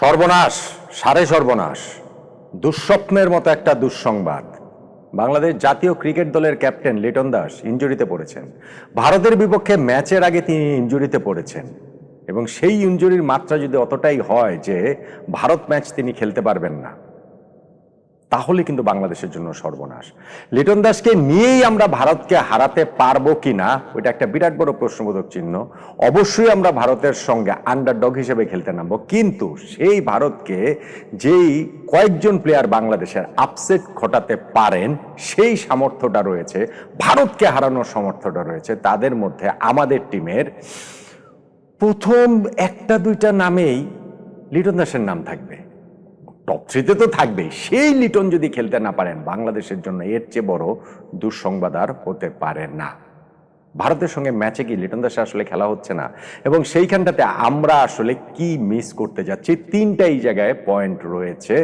সর্বনাশ, সারে সর্বনাশ, দুঃস্বপ্নের মতো একটা দুঃসংবাদ। বাংলাদেশ জাতীয় ক্রিকেট দলের ক্যাপ্টেন লিটন দাস ইঞ্জুরিতে পড়েছেন। ভারতের বিপক্ষে ম্যাচের আগে তিনি ইঞ্জুরিতে পড়েছেন। এবং সেই ইঞ্জুরির মাত্রা যদি অতটাই হয় যে, ভারত ম্যাচ তিনি খেলতে পারবেন না। তাহলে কিন্তু বাংলাদেশের জন্য সর্বনাশ। লিটন দাসকে নিয়েই আমরা ভারতকে হারাতে পারব কিনা ওইটা একটা বিরাট বড় প্রশ্নবোধক চিহ্ন। অবশ্যই আমরা ভারতের সঙ্গে আন্ডারডগ হিসেবে খেলতে নামবো, কিন্তু সেই ভারতকে যেই কয়েকজন প্লেয়ার বাংলাদেশের আপসেট ঘটাতে পারেন, সেই সামর্থ্যটা রয়েছে, ভারতকে হারানোর সামর্থ্যটা রয়েছে, তাদের মধ্যে আমাদের টিমের প্রথম একটা দুইটা নামেই লিটন দাসের নাম থাকবে। টপ থ্রিতে তো থাকবে সেই লিটন যদি খেলতে না পারেন, বাংলাদেশের জন্য এর চেয়ে বড় দুঃসংবাদ আর হতে পারে না। ভারতের সঙ্গে ম্যাচে কি লিটন দাসে আসলে খেলা হচ্ছে না? এবং সেইখানটাতে আমরা আসলে কি মিস করতে যাচ্ছি? তিনটাই জায়গায় পয়েন্ট রয়েছে।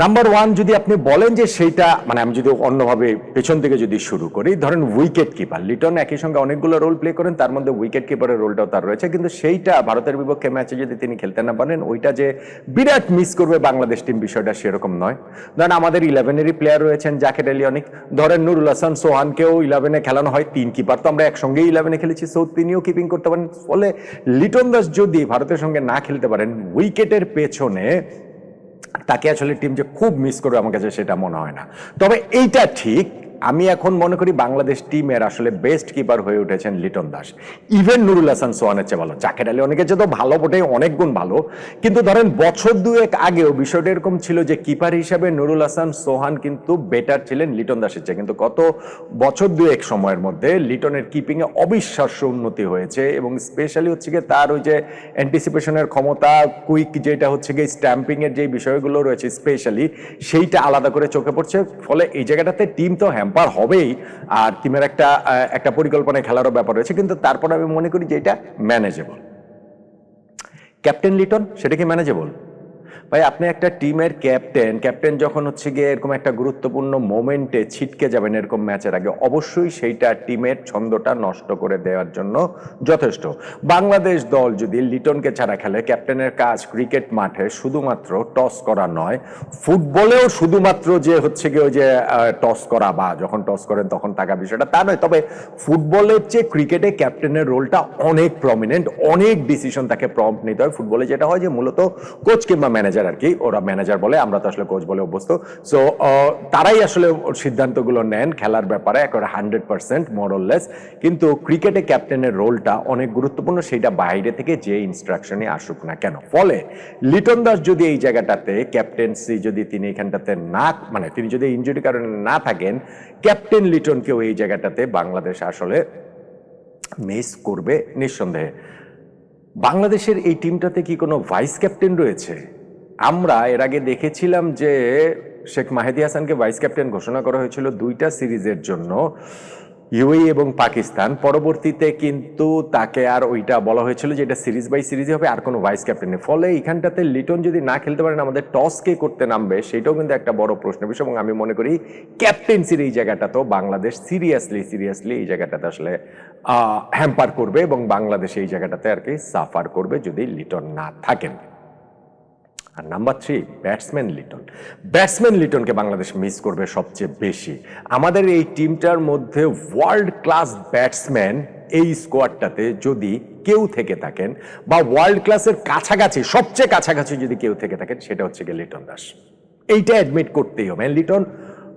নাম্বার ওয়ান যদি আপনি বলেন যে সেইটা মানে আমি যদি অন্যভাবে পেছন থেকে যদি শুরু করি, ধরেন উইকেট কিপার লিটন একই সঙ্গে অনেকগুলো রোল প্লে করেন, তার মধ্যে উইকেট কিপারের রোলটাও তার রয়েছে, কিন্তু সেইটা ভারতের বিপক্ষে ম্যাচে যদি তিনি খেলতে না পারেন, ওইটা যে বিরাট মিস করবে বাংলাদেশ টিম বিষয়টা সেরকম নয়। ধরেন আমাদের ইলেভেনেরই প্লেয়ার রয়েছেন জাকেট আলী অনেক ধরেন নুরুল হাসান সোহানকেও ইলেভেনে খেলানো হয়, তিন কিপার তো আমরা একসঙ্গেই ইলেভেনে খেলেছি সো তিনিও কিপিং করতে পারেন। ফলে লিটন দাস যদি ভারতের সঙ্গে না খেলতে পারেন উইকেটের পেছনে তাকে আসলে টিম যে খুব মিস করবে আমার কাছে সেটা মনে হয় না। তবে এইটা ঠিক আমি এখন মনে করি বাংলাদেশ টিমের আসলে বেস্ট কিপার হয়ে উঠেছেন লিটন দাস। ইভেন নুরুল হাসান সোহানের চেয়ে ভালো। জাকের আলী অনেকের চেয়ে তো ভালো বটে অনেক গুণ ভালো। কিন্তু ধরেন বছর দুয়েক আগেও বিষয়টা এরকম ছিল যে কিপার হিসাবে নুরুল হাসান সোহান কিন্তু বেটার ছিলেন লিটন দাসের চেয়ে। কিন্তু গত বছর দুয়েক সময়ের মধ্যে লিটনের কিপিংয়ে অবিশ্বাস্য উন্নতি হয়েছে এবং স্পেশালি হচ্ছে গিয়ে তার ওই যে অ্যান্টিসিপেশনের ক্ষমতা কুইক যেটা হচ্ছে গিয়ে স্ট্যাম্পিংয়ের যে বিষয়গুলো রয়েছে স্পেশালি সেইটা আলাদা করে চোখে পড়ছে। ফলে এই জায়গাটাতে টিম তো হ্যাম্পার হবেই, আর টিমের একটা একটা পরিকল্পনায় খেলারও ব্যাপার রয়েছে। কিন্তু তারপর আমি মনে করি যে এটা ম্যানেজেবল ক্যাপ্টেন লিটন সেটা কি ম্যানেজেবল ভাই, আপনি একটা টিমের ক্যাপ্টেন ক্যাপ্টেন যখন হচ্ছে গিয়ে এরকম একটা গুরুত্বপূর্ণ মোমেন্টে ছিটকে যাবেন এরকম ম্যাচের আগে, অবশ্যই সেইটা টিমের ছন্দটা নষ্ট করে দেওয়ার জন্য যথেষ্ট। বাংলাদেশ দল যদি লিটনকে ছাড়া খেলে ক্যাপ্টেনের কাজ ক্রিকেট মাঠে শুধুমাত্র টস করা নয় ফুটবলেও শুধুমাত্র যে হচ্ছে গিয়ে ওই যে টস করা বা যখন টস করেন তখন থাকা বিষয়টা তা নয়, তবে ফুটবলের চেয়ে ক্রিকেটে ক্যাপ্টেনের রোলটা অনেক প্রমিনেন্ট অনেক ডিসিশন তাকে প্রম্পট নিতে হয়। ফুটবলে যেটা হয় যে মূলত কোচ কিংবা ম্যানেজার আর কি, ওরা ম্যানেজার বলে, আমরা তো আসলে কোচ বলে অভ্যস্ত। সো তারাই আসলে সিদ্ধান্তগুলো নেন খেলার ব্যাপারে, একেবারে হান্ড্রেড পার্সেন্ট মোরললেস কিন্তু ক্রিকেটে ক্যাপ্টেনের রোলটা অনেক গুরুত্বপূর্ণ সেইটা বাইরে থেকে যে ইনস্ট্রাকশনে আসুক না কেন। ফলে লিটন দাস যদি এই জায়গাটাতে ক্যাপ্টেন্সি যদি তিনি এখানটাতে না মানে তিনি যদি ইঞ্জুরি কারণে না থাকেন ক্যাপ্টেন লিটনকেও এই জায়গাটাতে বাংলাদেশ আসলে মিস করবে নিঃসন্দেহে। বাংলাদেশের এই টিমটাতে কি কোনো ভাইস ক্যাপ্টেন রয়েছে? আমরা এর আগে দেখেছিলাম যে শেখ মাহেদি হাসানকে ভাইস ক্যাপ্টেন ঘোষণা করা হয়েছিল দুইটা সিরিজের জন্য, ইউএই এবং পাকিস্তান। পরবর্তীতে কিন্তু তাকে আর ওইটা বলা হয়েছিল যে এটা সিরিজ বাই সিরিজে হবে, আর কোনো ভাইস ক্যাপ্টেন নেই। ফলে এখানটাতে লিটন যদি না খেলতে পারেন আমাদের টস কে করতে নামবে, সেটাও কিন্তু একটা বড় প্রশ্ন বিষয়। এবং আমি মনে করি ক্যাপ্টেন্সির এই জায়গাটা তো বাংলাদেশ সিরিয়াসলি সিরিয়াসলি এই জায়গাটাতে আসলে হ্যাম্পার করবে এবং বাংলাদেশ এই জায়গাটাতে আর কি সাফার করবে যদি লিটন না থাকেন। আর number three batsman Liton batsman লিটনকে Bangladesh miss করবে সবচেয়ে বেশি। আমাদের এই টিমটার মধ্যে ওয়ার্ল্ড ক্লাস ব্যাটসম্যান এই স্কোয়াডটাতে যদি কেউ থেকে থাকেন বা ওয়ার্ল্ড ক্লাসের কাছাকাছি, সবচেয়ে কাছাকাছি যদি কেউ থেকে থাকেন, সেটা হচ্ছে গিয়ে লিটন দাস। এইটা অ্যাডমিট করতেই হবে। লিটন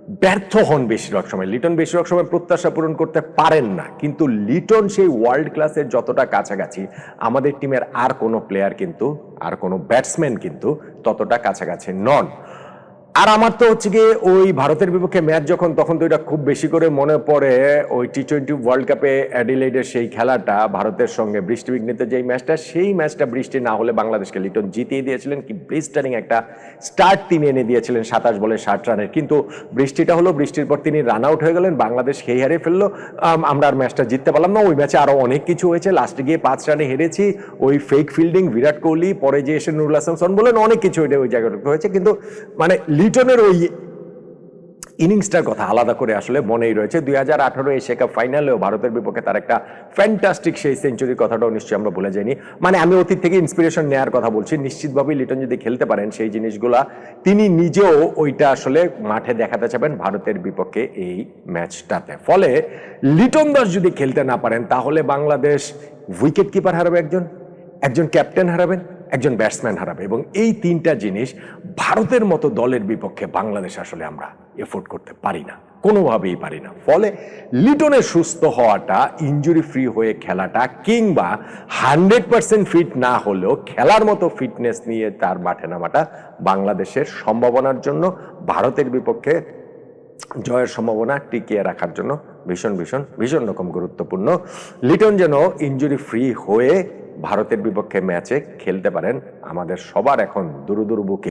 ব্যর্থ হন বেশিরভাগ সময়। লিটন বেশিরভাগ সময় প্রত্যাশা পূরণ করতে পারেন না। কিন্তু লিটন সেই ওয়ার্ল্ড ক্লাসের যতটা কাছাকাছি, আমাদের টিমের আর কোনো প্লেয়ার কিন্তু, আর কোনো ব্যাটসম্যান কিন্তু ততটা কাছাকাছি নন। আর আমার তো হচ্ছে গিয়ে ওই ভারতের বিপক্ষে ম্যাচ যখন, তখন তো এটা খুব বেশি করে মনে পড়ে ওই টি টোয়েন্টি ওয়ার্ল্ড কাপে অ্যাডিলেডের সেই খেলাটা, ভারতের সঙ্গে বৃষ্টি বিঘ্নিত যেই ম্যাচটা সেই ম্যাচটা বৃষ্টি না হলে বাংলাদেশকে লিটন জিতিয়ে দিয়েছিলেন। কি ব্রিস্টারিং একটা স্টার্ট তিনি এনে দিয়েছিলেন সাতাশ বলে ষাট রানের। কিন্তু বৃষ্টিটা হলো, বৃষ্টির পর তিনি রান আউট হয়ে গেলেন, বাংলাদেশ সেই হারে ফেলল। আমরা আর ম্যাচটা জিততে পারলাম না। ওই ম্যাচে আরও অনেক কিছু হয়েছে। লাস্টে গিয়ে পাঁচ রানে হেরেছি। ওই ফেক ফিল্ডিং বিরাট কোহলি, পরে যে এসে নুরুল হাসান, সন বলেন, অনেক কিছু ওই জায়গাটা হয়েছে। কিন্তু মানে লিটনের ওই ইনিংসটার কথা আলাদা করে আসলে মনেই রয়েছে। দুই হাজার আঠারো এশিয়া কাপ ফাইনালেও ভারতের বিপক্ষে তার একটা ফ্যান্টাস্টিক সেই সেঞ্চুরির কথাটাও নিশ্চয়ই আমরা ভুলে যাইনি। মানে আমি অতীত থেকে ইন্সপিরেশন নেওয়ার কথা বলছি। নিশ্চিতভাবেই লিটন যদি খেলতে পারেন সেই জিনিসগুলা তিনি নিজেও ওইটা আসলে মাঠে দেখাতে চাবেন ভারতের বিপক্ষে এই ম্যাচটাতে ফলে লিটন দাস যদি খেলতে না পারেন, তাহলে বাংলাদেশ উইকেট কিপার হারাবে একজন একজন ক্যাপ্টেন হারাবেন একজন ব্যাটসম্যান হারাবে এবং এই তিনটা জিনিস ভারতের মতো দলের বিপক্ষে বাংলাদেশ আসলে আমরা এফোর্ড করতে পারি না, কোনোভাবেই পারি না। ফলে লিটনের সুস্থ হওয়াটা ইঞ্জুরি ফ্রি হয়ে খেলাটা কিংবা হান্ড্রেড পার্সেন্ট ফিট না হলেও খেলার মতো ফিটনেস নিয়ে তার মাঠে নামাটা বাংলাদেশের সম্ভাবনার জন্য, ভারতের বিপক্ষে জয়ের সম্ভাবনা টিকিয়ে রাখার জন্য ভীষণ ভীষণ ভীষণ রকম গুরুত্বপূর্ণ। লিটন যেন ইঞ্জুরি ফ্রি হয়ে ভারতের বিপক্ষে ম্যাচে খেলতে পারেন আমাদের সবার এখন দুরু দুরু বুকে।